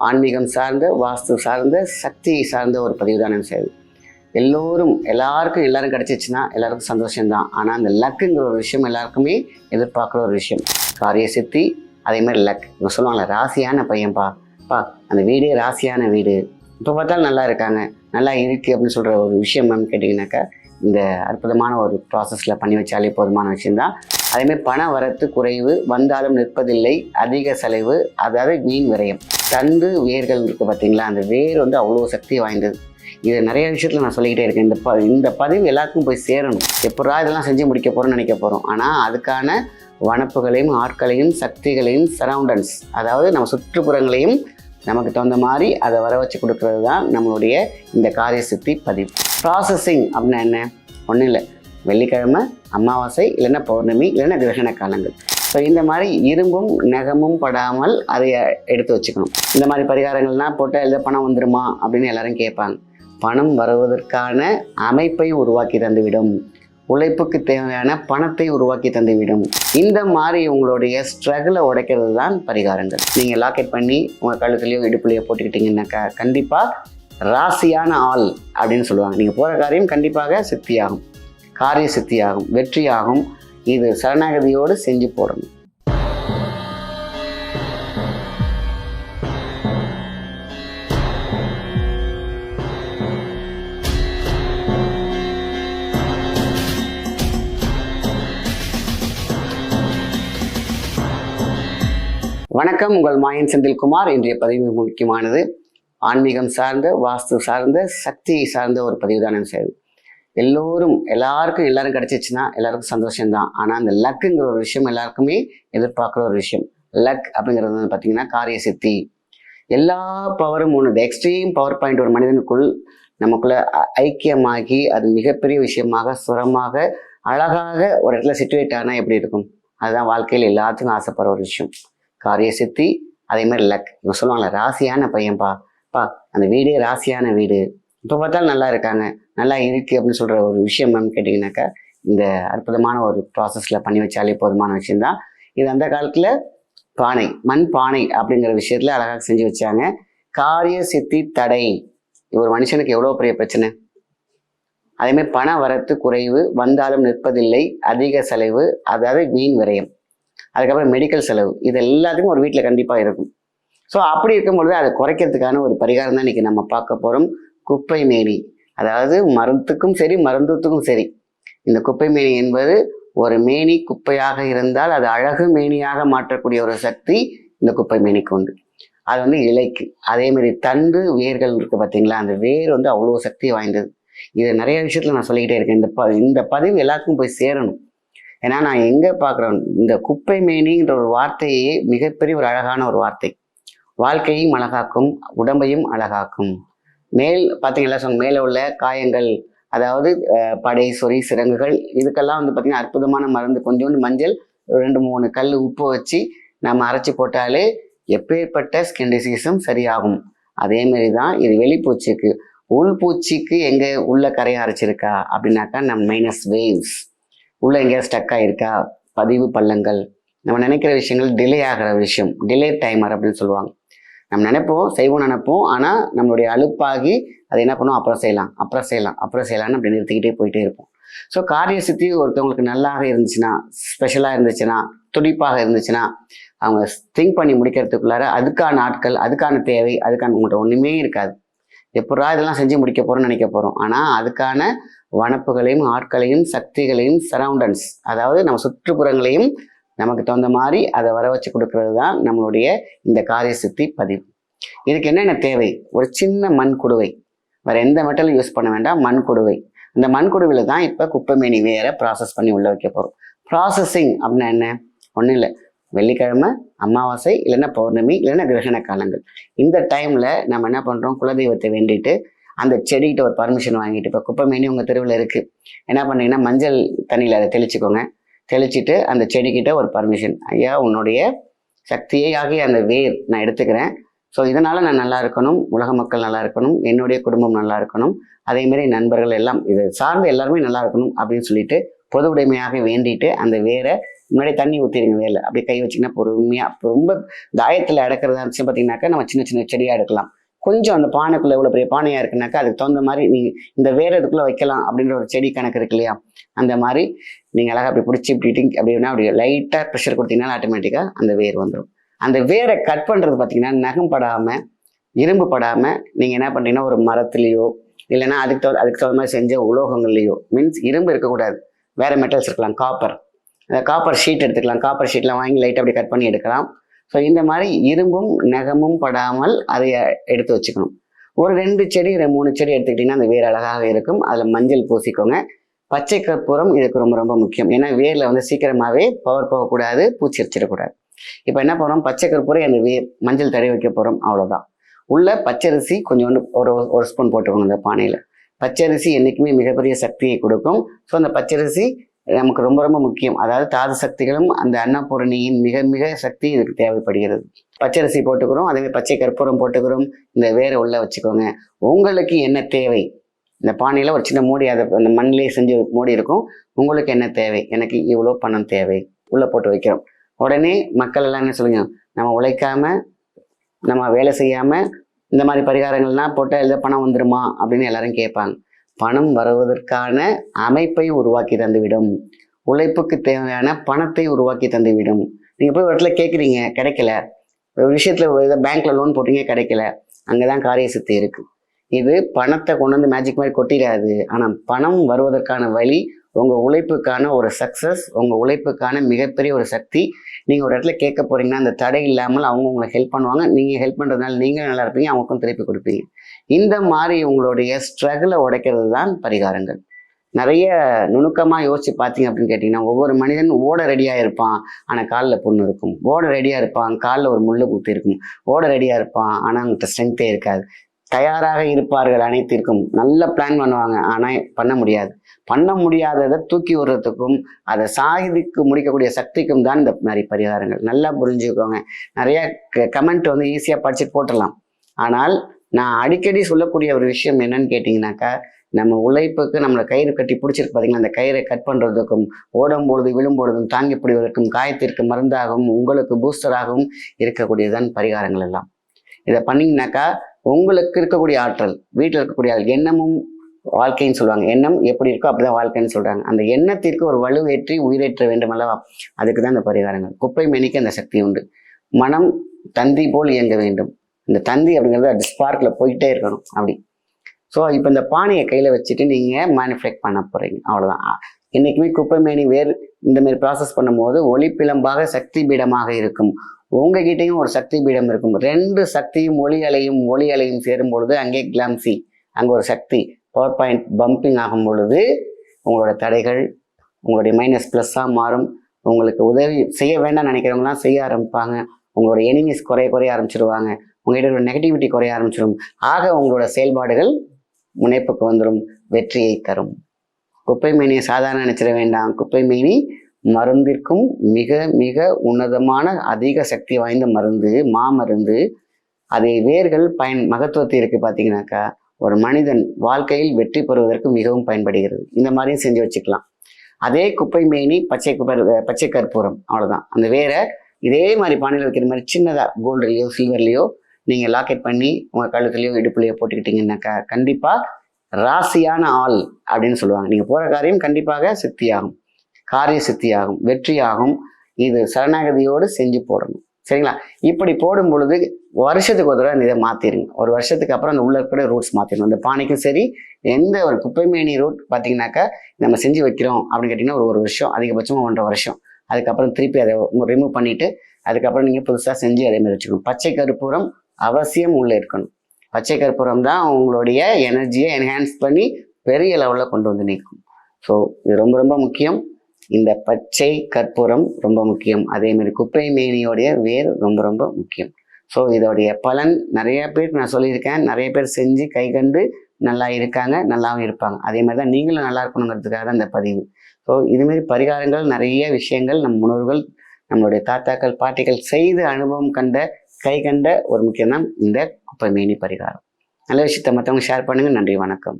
ஆன்மீகம் சார்ந்த வாஸ்து சார்ந்த சக்தி சார்ந்த ஒரு பதிவு தான் செய்யுது. எல்லோரும் எல்லாருக்கும் எல்லாரும் கிடைச்சிச்சுன்னா எல்லாருக்கும் சந்தோஷம்தான். ஆனால் அந்த லக்குங்கிற ஒரு விஷயம் எல்லாருக்குமே எதிர்பார்க்குற ஒரு விஷயம். காரிய சித்தி அதே மாதிரி லக். இவங்க சொல்லுவாங்களே ராசியான பையன்பா பா. அந்த வீடே ராசியான வீடு. இப்போ பார்த்தாலும் நல்லா இருக்காங்க. நல்லா இருக்கு அப்படின்னு சொல்கிற ஒரு விஷயம் மேம் கேட்டிங்கனாக்கா இந்த அற்புதமான ஒரு ப்ராசஸில் பண்ணி வச்சாலே போதுமான விஷயம்தான். அதேமாதிரி பண வரத்து குறைவு வந்தாலும் நிற்பதில்லை அதிக செலவு அதாவது மீன் விரயம். தண்டு வேர்கள் இருக்குது பார்த்தீங்களா? அந்த வேர் வந்து அவ்வளோ சக்தி வாய்ந்தது. இது நிறைய விஷயத்தில் நான் சொல்லிக்கிட்டே இருக்கேன். இந்த ப இந்த பதிவு எல்லாருக்கும் போய் சேரணும். எப்படா இதெல்லாம் செஞ்சு முடிக்க போகிறோம்னு நினைக்க போகிறோம் ஆனால் அதுக்கான வனப்புகளையும் ஆட்களையும் சக்திகளையும் சரவுண்டன்ஸ் அதாவது நம்ம சுற்றுப்புறங்களையும் நமக்கு தகுந்த மாதிரி அதை வர வச்சு கொடுக்கறது தான் நம்மளுடைய இந்த காரிய சித்தி பதிவு. ப்ராசஸிங் அப்படின்னா என்ன? ஒன்றும் இல்லை. வெள்ளிக்கிழமை அமாவாசை இல்லைன்னா பௌர்ணமி இல்லைன்னா கிரகண காலங்கள். ஸோ இந்த மாதிரி இரும்பும் நகமும் படாமல் அதை எடுத்து வச்சுக்கணும். இந்த மாதிரி பரிகாரங்கள்லாம் போட்டால் எழுத பணம் வந்துருமா அப்படின்னு எல்லாரும் கேட்பாங்க. பணம் வருவதற்கான அமைப்பை உருவாக்கி தந்துவிடும். உழைப்புக்கு தேவையான பணத்தை உருவாக்கி தந்துவிடும். இந்த மாதிரி உங்களுடைய ஸ்ட்ரகிளை உடைக்கிறது தான் பரிகாரங்கள். நீங்கள் லாக்கெட் பண்ணி உங்கள் கழுத்துலையோ இடுப்புலையோ போட்டுக்கிட்டீங்கன்னாக்கா கண்டிப்பாக ராசியான ஆள் அப்படின்னு சொல்லுவாங்க. நீங்கள் போகிற காரியம் கண்டிப்பாக சித்தியாகும். காரிய சித்தியாகும் வெற்றியாகும். இது சரணாகதியோடு செஞ்சு போடணும். வணக்கம் உங்கள் மாயன் செந்தில்குமார். இன்றைய பதிவு முக்கியமானது ஆன்மீகம் சார்ந்த வாஸ்து சார்ந்த சக்தியை சார்ந்த ஒரு பதிவு தான் செய்யுது எல்லோரும் எல்லாருக்கும் எல்லாரும் கிடைச்சிச்சுன்னா எல்லாருக்கும் சந்தோஷம்தான். ஆனால் அந்த லக்குங்கிற ஒரு விஷயம் எல்லாருக்குமே எதிர்பார்க்குற ஒரு விஷயம். லக் அப்படிங்கிறது வந்து பார்த்தீங்கன்னா காரிய சித்தி. எல்லா பவரும் ஒன்று எக்ஸ்ட்ரீம் பவர் பாயிண்ட் ஒரு மனிதனுக்குள் நமக்குள்ள ஐக்கியமாகி அது மிகப்பெரிய விஷயமாக சுரமாக அழகாக ஒரு இடத்துல சிச்சுவேட் ஆனால் எப்படி இருக்கும்? அதுதான் வாழ்க்கையில் எல்லாத்துக்கும் ஆசைப்படுற ஒரு விஷயம். காரிய சித்தி அதே மாதிரி லக். இவங்க சொல்லுவாங்கல்ல ராசியான பையன்பா. பா அந்த வீடே ராசியான வீடு. இப்போ பார்த்தாலும் நல்லா இருக்காங்க. நல்லா இருக்குது அப்படின்னு சொல்கிற ஒரு விஷயம் மேம் கேட்டிங்கனாக்கா இந்த அற்புதமான ஒரு ப்ராசஸில் பண்ணி வச்சாலே போதுமான விஷயம்தான். இது அந்த காலத்தில் பானை மண் பானை அப்படிங்கிற விஷயத்தில் அழகாக செஞ்சு வச்சாங்க. காரிய சித்தி தடை. ஒரு மனுஷனுக்கு எவ்வளோ பெரிய பிரச்சனை? அதேமாதிரி பண வரத்து குறைவு வந்தாலும் நிற்பதில்லை அதிக செலவு அதாவது மீன் விரயம். அதுக்கப்புறம் மெடிக்கல் செலவு. இது எல்லாத்துக்கும் ஒரு வீட்டில் கண்டிப்பாக இருக்கும். ஸோ அப்படி இருக்கும்பொழுது அதை குறைக்கிறதுக்கான ஒரு பரிகாரம் தான் இன்றைக்கி நம்ம பார்க்க போகிறோம் குப்பை மேனி. அதாவது மருந்துக்கும் சரி மருந்துத்துக்கும் சரி. இந்த குப்பை மேனி என்பது ஒரு மேனி குப்பையாக இருந்தால் அது அழகு மேனியாக மாற்றக்கூடிய ஒரு சக்தி இந்த குப்பை மேனிக்கு உண்டு. அது வந்து இலைக்கு. அதே மாதிரி தண்டு வேர்கள் இருக்குது பார்த்தீங்களா? அந்த வேர் வந்து அவ்வளோ சக்தி வாய்ந்தது. இது நிறைய விஷயத்தில் நான் சொல்லிக்கிட்டே இருக்கேன். இந்த ப இந்த பதிவு எல்லாத்துக்கும் போய் சேரணும். ஏன்னா நான் எங்கே பார்க்குறேன் இந்த குப்பை மேனின்ற ஒரு வார்த்தையே மிகப்பெரிய ஒரு அழகான ஒரு வார்த்தை. வாழ்க்கையும் அழகாக்கும் உடம்பையும் அழகாக்கும். மேல் பார்த்தீங்களா சொன்ன மேலே உள்ள காயங்கள் அதாவது படை சொறி சிறங்குகள் இதுக்கெல்லாம் வந்து பார்த்தீங்கன்னா அற்புதமான மருந்து கொஞ்சோண்டு மஞ்சள் ரெண்டு மூணு கல் உப்பு வச்சு நம்ம அரைச்சி போட்டாலே எப்பேற்பட்ட ஸ்கின் டிசீஸும் சரியாகும். அதே மாதிரி தான் இது வெளிப்பூச்சிக்கு. உள் பூச்சிக்கு எங்கே உள்ள கரையை அரைச்சிருக்கா? அப்படின்னாக்கா நம்ம மைனஸ் வேவ்ஸ் உள்ள எங்கேயாவது ஸ்டக் ஆகிருக்கா பதிவு பள்ளங்கள். நம்ம நினைக்கிற விஷயங்கள் டிலே ஆகிற விஷயம். டிலே டைமர் அப்படின்னு சொல்லுவாங்க. நம்ம நினைப்போம் செய்வோம் நினைப்போம். ஆனால் நம்மளுடைய அலுப்பாகி அதை என்ன பண்ணுவோம் அப்புறம் செய்யலாம் அப்புறம் செய்யலாம் அப்புறம் செய்யலாம்னு அப்படி நிறுத்திக்கிட்டே போயிட்டே இருப்போம். ஸோ காரிய சித்தி ஒருத்தவங்களுக்கு நல்லாக இருந்துச்சுன்னா ஸ்பெஷலாக இருந்துச்சுன்னா துடிப்பாக இருந்துச்சுன்னா அவங்க திங்க் பண்ணி முடிக்கிறதுக்குள்ளார அதுக்கான ஆட்கள் அதுக்கான தேவை அதுக்கான உங்கள்கிட்ட ஒன்றுமே இருக்காது. எப்படா இதெல்லாம் செஞ்சு முடிக்க போகிறோம்னு நினைக்க போகிறோம் ஆனால் அதுக்கான வனப்புகளையும் ஆட்களையும் சக்திகளையும் சரௌண்டன்ஸ் அதாவது நம்ம சுற்றுப்புறங்களையும் நமக்கு தகுந்த மாதிரி அதை வர வச்சு கொடுக்கறது தான் நம்மளுடைய இந்த காரிய சித்தி பதிவு. இதுக்கு என்னென்ன தேவை? ஒரு சின்ன மண் குடுவை வேறு எந்த மெட்டலும் யூஸ் பண்ண வேண்டாம் மண் குடுவை இந்த மண் குடுவையில் தான் இப்போ குப்பைமேனி வேற ப்ராசஸ் பண்ணி உள்ளே வைக்க போகிறோம் ப்ராசஸிங் அப்படின்னா என்ன? ஒன்றும் இல்லை. வெள்ளிக்கிழமை அமாவாசை இல்லைன்னா பௌர்ணமி இல்லைன்னா கிரகண காலங்கள். இந்த டைமில் நம்ம என்ன பண்ணுறோம் குலதெய்வத்தை வேண்டிட்டு அந்த செடிகிட்ட ஒரு பர்மிஷன் வாங்கிட்டு இப்போ குப்பைமேனி உங்கள் தெருவில் இருக்குது என்ன பண்ணீங்கன்னா மஞ்சள் தண்ணியில் அதை தெளிச்சுக்கோங்க. தெளிச்சிட்டு அந்த செடிக்கிட்ட ஒரு பர்மிஷன் ஐயா உன்னுடைய சக்தியை ஆகிய அந்த வேர் நான் எடுத்துக்கிறேன். ஸோ இதனால் நான் நல்லா இருக்கணும். உலக மக்கள் நல்லா இருக்கணும். என்னுடைய குடும்பம் நல்லா இருக்கணும். அதேமாரி நண்பர்கள் எல்லாம் இது சார்ந்து எல்லாருமே நல்லா இருக்கணும் அப்படின்னு சொல்லிட்டு பொது உடைமையாக வேண்டிட்டு அந்த வேரை முன்னாடி தண்ணி ஊற்றிடுங்க வேலை அப்படியே கை வச்சிங்கன்னா பொறுமையாக ரொம்ப தாயத்தில் அடக்கிறதா இருந்துச்சு பார்த்தீங்கன்னாக்கா நம்ம சின்ன சின்ன செடியாக எடுக்கலாம். கொஞ்சம் அந்த பானைக்குள்ள எவ்வளோ பெரிய பானையாக இருக்குனாக்கா அதுக்கு தகுந்த மாதிரி நீங்கள் இந்த வேற இதுக்குள்ளே வைக்கலாம் அப்படின்ற ஒரு செடி கணக்கு இருக்கு இல்லையா? அந்த மாதிரி நீங்கள் அழகாக அப்படி பிடிச்சி இப்படி அப்படின்னா அப்படி லைட்டாக ப்ரெஷர் கொடுத்தீங்கன்னா ஆட்டோமேட்டிக்காக அந்த வேர் வந்துடும் அந்த வேரை கட் பண்ணுறது பார்த்தீங்கன்னா நகம் படாமல் இரும்பு படாமல் நீங்கள் என்ன பண்ணுறீங்கன்னா ஒரு மரத்துலேயோ இல்லைன்னா அதுக்கு தகுந்த அதுக்கு தகுந்த மாதிரி செஞ்ச உலோகங்கள்லேயோ மீன்ஸ் இரும்பு இருக்கக்கூடாது. வேறு மெட்டல்ஸ் இருக்கலாம் காப்பர் அந்த காப்பர் ஷீட் எடுத்துக்கலாம் காப்பர் ஷீட்லாம் வாங்கி லைட்டாக அப்படி கட் பண்ணி எடுக்கலாம். ஸோ இந்த மாதிரி இரும்பும் நகமும் படாமல் அதை எடுத்து வச்சுக்கணும். ஒரு ரெண்டு செடி ரெ- மூணு செடி எடுத்துக்கிட்டிங்கன்னா அந்த வேர் அழகாக இருக்கும். அதில் மஞ்சள் பூசிக்கோங்க. பச்சை கற்பூரம் இதுக்கு ரொம்ப ரொம்ப முக்கியம். ஏன்னா வேரில் வந்து சீக்கிரமாகவே பவர் போகக்கூடாது பூச்சி அடிச்சிடக்கூடாது இப்போ என்ன பண்ணுறோம் பச்சை கற்பூரம் அந்த வேர் மஞ்சள் தடவி வைக்க போகிறோம் அவ்வளோதான் உள்ள பச்சரிசி கொஞ்சோண்டு ஒரு ஒரு ஸ்பூன் போட்டுக்கோங்க அந்த பானையில். பச்சரிசி என்றைக்குமே மிகப்பெரிய சக்தியை கொடுக்கும். ஸோ அந்த பச்சரிசி நமக்கு ரொம்ப ரொம்ப முக்கியம். அதாவது தாது சக்திகளும் அந்த அன்னபூரணியின் மிக மிக சக்தி இதுக்கு தேவைப்படுகிறது. பச்சரிசி போட்டுக்கிறோம் அதேமாதிரி பச்சை கற்பூரம் போட்டுக்கிறோம். இந்த வேரை உள்ளே வச்சுக்கோங்க. உங்களுக்கு என்ன தேவை? இந்த பானையில் ஒரு சின்ன மூடி அதை அந்த மண்ணிலே செஞ்சு மூடி இருக்கும். உங்களுக்கு என்ன தேவை? எனக்கு இவ்வளோ பணம் தேவை. உள்ளே போட்டு வைக்கிறோம். உடனே மக்கள் எல்லாம் என்ன சொல்லுங்க நம்ம உழைக்காம நம்ம வேலை செய்யாமல் இந்த மாதிரி பரிகாரங்கள்லாம் போட்டால் எழுத பணம் வந்துருமா? அப்படின்னு எல்லாரும் கேட்பாங்க. பணம் வருவதற்கான அமைப்பை உருவாக்கி தந்துவிடும். உழைப்புக்கு தேவையான பணத்தை உருவாக்கி தந்துவிடும். நீங்கள் போய் ஒரு இடத்துல கேட்குறீங்க கிடைக்கல. ஒரு விஷயத்தில் பேங்க்கில் லோன் போட்டீங்க கிடைக்கல. அங்கே தான் காரிய சித்தி இருக்குது இது பணத்தை கொண்டு வந்து மேஜிக் மாதிரி கொட்டிடாது. ஆனால் பணம் வருவதற்கான வழி உங்கள் உழைப்புக்கான ஒரு சக்ஸஸ் உங்கள் உழைப்புக்கான மிகப்பெரிய ஒரு சக்தி. நீங்கள் ஒரு இடத்துல கேட்க போறீங்கன்னா அந்த தடை இல்லாமல் அவங்க உங்களை ஹெல்ப் பண்ணுவாங்க. நீங்கள் ஹெல்ப் பண்ணுறதுனால நீங்களும் நல்லா இருப்பீங்க அவங்களுக்கும் திருப்பி கொடுப்பீங்க. இந்த மாதிரி உங்களுடைய ஸ்ட்ரகிளை உடைக்கிறது தான் பரிகாரங்கள். நிறைய நுணுக்கமாக யோசிச்சு பார்த்தீங்க அப்படின்னு கேட்டிங்கன்னா ஒவ்வொரு மனிதன் ஓட ரெடியாக இருப்பான் ஆனால் காலில் புண்ணு இருக்கும். ஓட ரெடியாக இருப்பான் காலில் ஒரு முள்ளு குத்தி இருக்கும். ஓட ரெடியாக இருப்பான் ஆனால் அவங்ககிட்ட ஸ்ட்ரென்த்தே இருக்காது. தயாராக இருப்பார்கள் அனைத்திற்கும். நல்ல பிளான் பண்ணுவாங்க. ஆனால் பண்ண முடியாது. பண்ண முடியாததை தூக்கி விடுறதுக்கும் அதை சாகிதிக்கு முடிக்கக்கூடிய சக்திக்கும் தான் இந்த மாதிரி பரிகாரங்கள். நல்லா புரிஞ்சுக்கோங்க. நிறைய கமெண்ட் வந்து ஈஸியாக படிச்சுட்டு போட்டுடலாம். ஆனால் நான் அடிக்கடி சொல்லக்கூடிய ஒரு விஷயம் என்னன்னு கேட்டிங்கனாக்கா நம்ம உழைப்புக்கு நம்மளை கயிறு கட்டி பிடிச்சிருக்கு பார்த்தீங்களா அந்த கயிறை கட் பண்ணுறதுக்கும் ஓடும்பொழுது விழும்பொழுதும் தாங்கி பிடிவதற்கும் காயத்திற்கு மருந்தாகவும் உங்களுக்கு பூஸ்டராகவும் இருக்கக்கூடியதுதான் பரிகாரங்கள் எல்லாம். இதை பண்ணிங்கனாக்கா உங்களுக்கு இருக்கக்கூடிய ஆற்றல் வீட்டில் இருக்கக்கூடிய எண்ணமும் வாழ்க்கைன்னு சொல்லுவாங்க. எண்ணம் எப்படி இருக்கோ அப்படிதான் வாழ்க்கைன்னு சொல்றாங்க. அந்த எண்ணத்திற்கு ஒரு வலுவேற்றி உயிரேற்ற வேண்டும் அல்லவா? அதுக்கு தான் இந்த பரிகாரங்கள். குப்பை மேனிக்கு அந்த சக்தி உண்டு. மனம் தந்தி போல் இயங்க வேண்டும். இந்த தந்தி அப்படிங்கிறது அது ஸ்பார்க்கில் போயிட்டே இருக்கணும். அப்படி. ஸோ இப்போ இந்த பானையை கையில் வச்சுட்டு நீங்கள் மேனுஃபேக்ட் பண்ண போகிறீங்க அவ்வளோதான் என்றைக்குமே குப்பை மேனி வேறு இந்தமாரி ப்ராசஸ் பண்ணும்போது ஒளிப்பிளம்பாக சக்தி பீடமாக இருக்கும். உங்ககிட்டையும் ஒரு சக்தி பீடம் இருக்கும். ரெண்டு சக்தியும் ஒளி அலையும் ஒளி அலையும் சேரும் பொழுது அங்கே கிளாம்சி அங்கே ஒரு சக்தி பவர் பாயிண்ட் பம்பிங் ஆகும் பொழுது உங்களோட தடைகள் உங்களுடைய மைனஸ் ப்ளஸ்ஸாக மாறும். உங்களுக்கு உதவி செய்ய வேண்டாம்னு நினைக்கிறவங்களாம் செய்ய ஆரம்பிப்பாங்க. உங்களோட எனிமீஸ் குறைய குறைய ஆரம்பிச்சிருவாங்க. உங்ககிட்ட ஒரு நெகட்டிவிட்டி குறைய ஆரம்பிச்சிடும் ஆக உங்களோட செயல்பாடுகள் முனைப்புக்கு வந்துடும் வெற்றியை தரும். குப்பை மேனியை சாதாரண நினச்சிட வேண்டாம். குப்பை மேனி மருந்திற்கும் மிக மிக உன்னதமான அதிக சக்தி வாய்ந்த மருந்து மாமருந்து. அதை வேர்கள் பயன் மகத்துவத்திற்கு பார்த்தீங்கன்னாக்கா ஒரு மனிதன் வாழ்க்கையில் வெற்றி பெறுவதற்கு மிகவும் பயன்படுகிறது. இந்த மாதிரியும் செஞ்சு வச்சுக்கலாம். அதே குப்பை மேனி பச்சை குப்பை பச்சை கற்பூரம் அவ்வளோதான் அந்த வேரை இதே மாதிரி பானையில் வைக்கிற மாதிரி சின்னதாக கோல்டுலேயோ சில்வர்லேயோ நீங்கள் லாக்கெட் பண்ணி உங்கள் கழுத்துலையோ இடுப்புலையோ போட்டுக்கிட்டீங்கன்னாக்கா கண்டிப்பாக ராசியான ஆள் அப்படின்னு சொல்லுவாங்க. நீங்கள் போகிற காரியம் கண்டிப்பாக சித்தியாகும். காரிய சித்தியாகும் வெற்றியாகும். இது சரணாகதியோடு செஞ்சு போடணும். சரிங்களா? இப்படி போடும் பொழுது வருஷத்துக்கு ஒரு தடவை இதை மாற்றிடுங்க ஒரு வருஷத்துக்கு அப்புறம் அந்த உள்ள இருக்கிற ரூட்ஸ் மாற்றிடணும் அந்த பானைக்கும் சரி எந்த ஒரு குப்பைமேனி ரூட் பார்த்தீங்கன்னாக்கா நம்ம செஞ்சு வைக்கிறோம் அப்படின்னு கேட்டிங்கன்னா ஒரு ஒரு வருஷம் அதிகபட்சமாக ஒன்றரை வருஷம். அதுக்கப்புறம் திருப்பி அதை ரிமூவ் பண்ணிவிட்டு அதுக்கப்புறம் நீங்கள் புதுசாக செஞ்சு அதே மாதிரி வச்சுக்கணும். பச்சை கருப்பூரம் அவசியம் உள்ளே இருக்கணும். பச்சை கற்பூரம் தான் உங்களுடைய எனர்ஜியை என்ஹான்ஸ் பண்ணி பெரிய லெவலில் கொண்டு வந்து நிற்கும் ஸோ இது ரொம்ப ரொம்ப முக்கியம். இந்த பச்சை கற்பூரம் ரொம்ப முக்கியம். அதேமாதிரி குப்பை மேனியோடைய வேர் ரொம்ப ரொம்ப முக்கியம். ஸோ இதோடைய பலன் நிறைய பேர் நான் சொல்லியிருக்கேன். நிறைய பேர் செஞ்சு கை கண்டு நல்லா இருக்காங்க நல்லாவும் இருப்பாங்க. அதே மாதிரி தான் நீங்களும் நல்லா இருக்கணுங்கிறதுக்காக தான் இந்த பதிவு. ஸோ இதுமாரி பரிகாரங்கள் நிறைய விஷயங்கள் நம் முன்னோர்கள் நம்மளுடைய தாத்தாக்கள் பாட்டிகள் செய்து அனுபவம் கண்ட கை கண்ட ஒரு முக்கியம் தான் இந்த குப்பை மேனி பரிகாரம். நல்ல விஷயத்தை மற்றவங்க ஷேர் பண்ணுங்கள் நன்றி வணக்கம்.